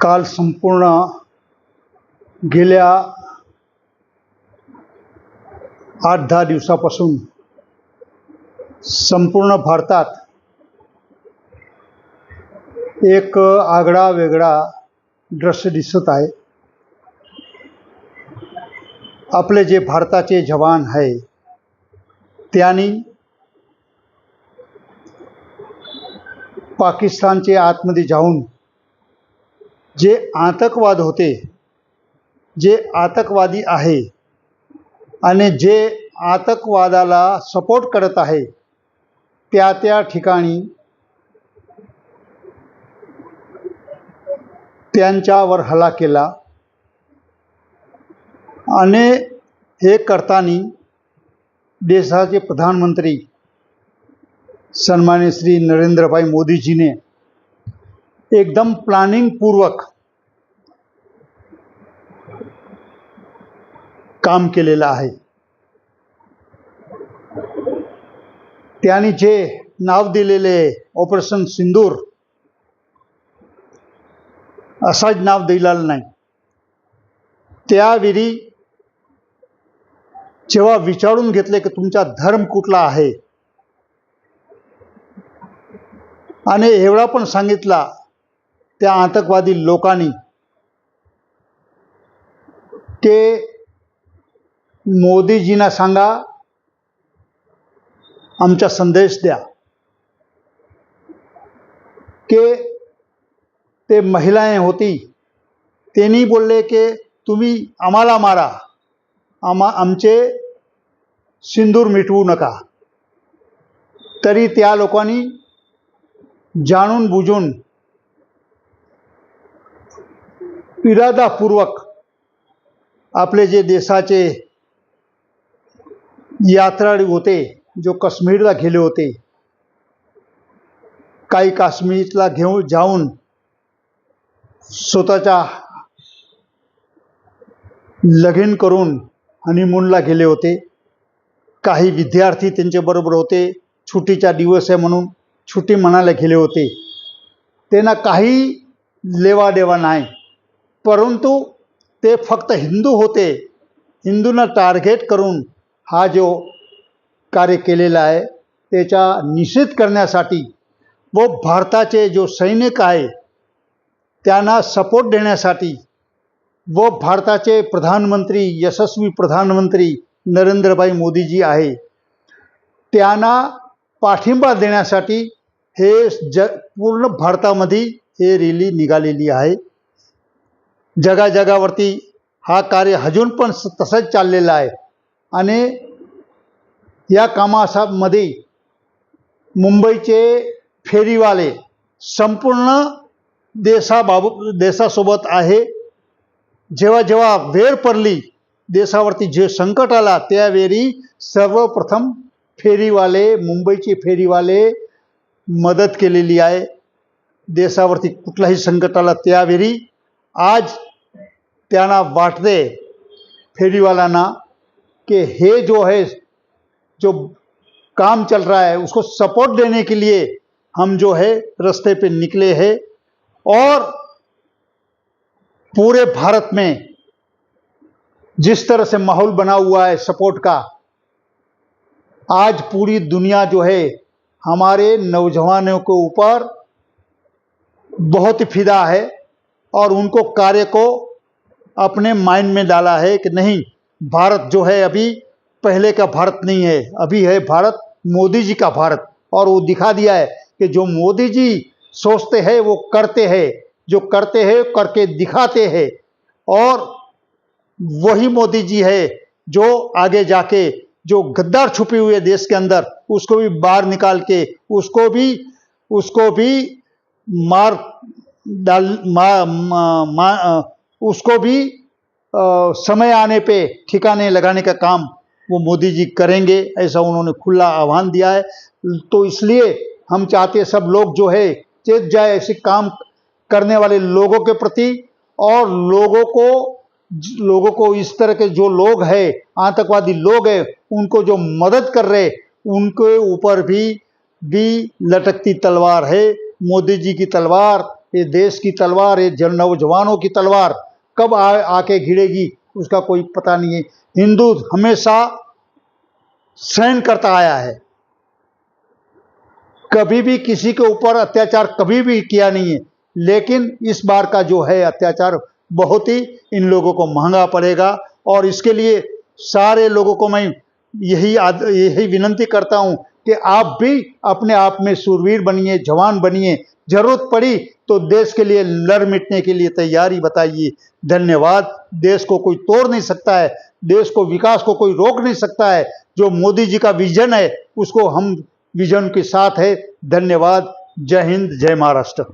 काल संपूर्ण गेल्या आठ दहा दिवसापासून संपूर्ण भारतात एक आगळा वेगळा दृश्य दिसत आहे. आपले जे भारताचे जवान आहे त्यांनी पाकिस्तानचे आतमध्ये जाऊन जे आतंकवाद होते जे आतंकवादी आहे आणि जे आतंकवादाला सपोर्ट करत आहे त्या त्या ठिकाणी त्यांच्यावर हल्ला केला. आणि हे करताना देशाचे प्रधानमंत्री सन्मान्य श्री नरेंद्रभाई मोदीजीने एकदम प्लॅनिंगपूर्वक काम केलेलं आहे. त्यांनी जे नाव दिलेले ऑपरेशन सिंदूर असाच नाव दिलेलं नाही. त्यावेळी जेव्हा विचारून घेतले की तुमचा धर्म कुठला आहे आणि एवढा पण सांगितला त्या आतंकवादी लोकांनी ते मोदीजींना सांगा आमचा संदेश द्या. के ते महिलाएं होती त्यांनी बोलले की तुम्ही आम्हाला मारा आम्हा आमचे सिंदूर मिटवू नका. तरी त्या लोकांनी जाणून बुजून इरादापूर्वक आपले जे देशाचे यात्राळू होते जो काश्मीरला गेले होते काही काश्मीरला घेऊन जाऊन स्वतःच्या लगीन करून हनीमूनला गेले होते. काही विद्यार्थी त्यांच्याबरोबर होते. सुट्टीचा दिवस आहे म्हणून सुट्टी म्हणायला गेले होते. त्यांना काही लेवादेवा नाही. परंतु ते फक्त हिंदू होते. हिंदूंना टार्गेट करून हा जो कार्य केलेला आहे त्याच्या निषेध करण्यासाठी व भारताचे जो सैनिक आहे त्यांना सपोर्ट देण्यासाठी व भारताचे प्रधानमंत्री यशस्वी प्रधानमंत्री नरेंद्रभाई मोदीजी आहे त्यांना पाठिंबा देण्यासाठी हे ज पूर्ण भारतामध्ये हे रॅली निघालेली आहे. जगाजगावरती हा कार्य अजून पण स- तसंच चाललेलं आहे. आणि या कामासामध्ये मुंबईचे फेरीवाले संपूर्ण देशाबाबू देशासोबत आहे. जेव्हा जेव्हा वेळ पडली देशावरती जे संकट आला त्यावेळी सर्वप्रथम फेरीवाले मुंबईचे फेरीवाले मदत केलेली आहे. देशावरती कुठलाही संकट आला त्यावेळी आज त्यांना वाटते फेरीवाल्यांना कि हे जो है, जो काम चल रहा है, उसको सपोर्ट देने के लिए हम जो है रास्ते पे निकले हैं और पूरे भारत में जिस तरह से माहौल बना हुआ है सपोर्ट का, आज पूरी दुनिया जो है हमारे नौजवानों के ऊपर बहुत ही फिदा है। और उनको कार्य को अपने माइंड में डाला है कि नहीं, भारत जो है अभी पहले का भारत नहीं है। अभी है भारत मोदी जी का भारत। और वो दिखा दिया है कि जो मोदी जी सोचते हैं, वो करते हैं। जो करते हैं करके दिखाते हैं। और वही मोदी जी है जो आगे जाके, जो गद्दार छुपे हुए देश के अंदर, उसको भी बाहर निकाल के, उसको भी उसको भी मार डाल मा, मा, मा, उसको भी अ, समय आने पे ठिकाने लगाने का काम वो मोदी जी करेंगे ऐसा उन्होंने खुला आह्वान दिया है। तो इसलिए हम चाहते हैं सब लोग जो है चेत जाए ऐसे काम करने वाले लोगों के प्रति और लोगों को लोगों को इस तरह के जो लोग हैं आतंकवादी लोग हैं उनको जो मदद कर रहे उनके ऊपर भी भी लटकती तलवार है। मोदी जी की तलवार ये देश की तलवार ये जन नौजवानों की तलवार कब आ, आके घिरेगी उसका कोई पता नहीं है। हिंदू हमेशा सहन करता आया है। कभी भी किसी के ऊपर अत्याचार कभी भी किया नहीं है लेकिन इस बार का जो है अत्याचार बहुत ही इन लोगों को महँगा पड़ेगा। और इसके लिए सारे लोगों को मैं यही यही विनंती करता हूँ कि आप भी अपने आप में सुरवीर बनिए जवान बनिए ज़रूरत पड़ी तो देश के लिए लड़ मिटने के लिए तैयारी बताइए। धन्यवाद। देश को कोई तोड़ नहीं सकता है। देश को विकास को कोई रोक नहीं सकता है। जो मोदी जी का विजन है, उसको हम विजन के साथ है। धन्यवाद। जय हिंद, जय महाराष्ट्र।